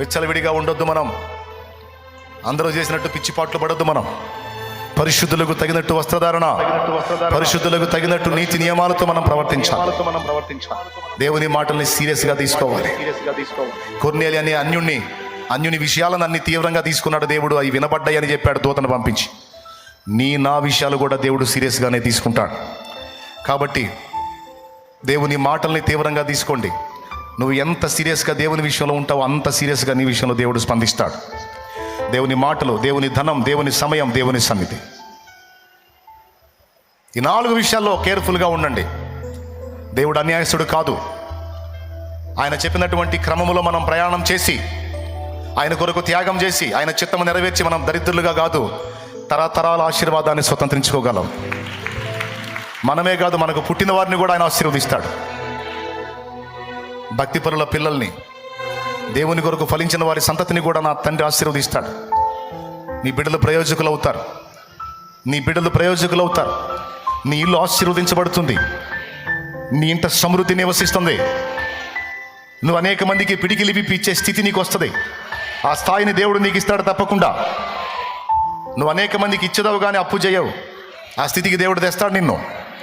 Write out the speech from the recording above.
విచ్చలవిడిగా ఉండొద్దు మనం. అందరూ చేసినట్టు పిచ్చిపాట్లు పడొద్దు మనం. పరిశుద్ధులకు తగినట్టు వస్త్రధారణ పరిశుద్ధులకు తగినట్టు నీతి నియమాలతో మనం ప్రవర్తించాలి. మనం దేవుని మాటల్ని సీరియస్గా తీసుకోవాలి. సీరియస్గా తీసుకోవాలి కొన్నేలి అనే అన్యుణ్ణి అన్యుని విషయాలను అన్ని తీవ్రంగా తీసుకున్నాడు దేవుడు అవి వినబడ్డాయని చెప్పాడు దూతను పంపించి. నీ నా విషయాలు కూడా దేవుడు సీరియస్గానే తీసుకుంటాడు. కాబట్టి దేవుని మాటల్ని తీవ్రంగా తీసుకోండి. నువ్వు ఎంత సీరియస్గా దేవుని విషయంలో ఉంటావో అంత సీరియస్గా నీ విషయంలో దేవుడు స్పందిస్తాడు. దేవుని మాటలు దేవుని ధనం దేవుని సమయం దేవుని సన్నిధి. ఈ నాలుగు విషయాల్లో కేర్ఫుల్గా ఉండండి. దేవుడు అన్యాయస్తుడు కాదు. ఆయన చెప్పినటువంటి క్రమములో మనం ప్రయాణం చేసి ఆయన కొరకు త్యాగం చేసి ఆయన చిత్తము నెరవేర్చి మనం దరిద్రులుగా కాదు తరతరాల ఆశీర్వాదాన్ని స్వతంత్రించుకోగలం. మనమే కాదు మనకు పుట్టిన వారిని కూడా ఆయన ఆశీర్వదిస్తాడు. భక్తిపరుల పిల్లల్ని దేవుని కొరకు ఫలించిన వారి సంతతిని కూడా నా తండ్రి ఆశీర్వదిస్తాడు. నీ బిడ్డలు ప్రయోజకులు అవుతారు నీ బిడ్డలు ప్రయోజకులు అవుతారు నీ ఇల్లు ఆశీర్వదించబడుతుంది. నీ ఇంట సమృద్ధి నివసిస్తుంది. నువ్వు అనేక మందికి పిడికిలి విప్పి ఇచ్చే స్థితి నీకు వస్తుంది. ఆ స్థాయిని దేవుడు నీకు ఇస్తాడు తప్పకుండా. నువ్వు అనేక మందికి ఇచ్చేదావు కానీ అప్పు చేయవు. ఆ స్థితికి దేవుడు తెస్తాడు నిన్ను.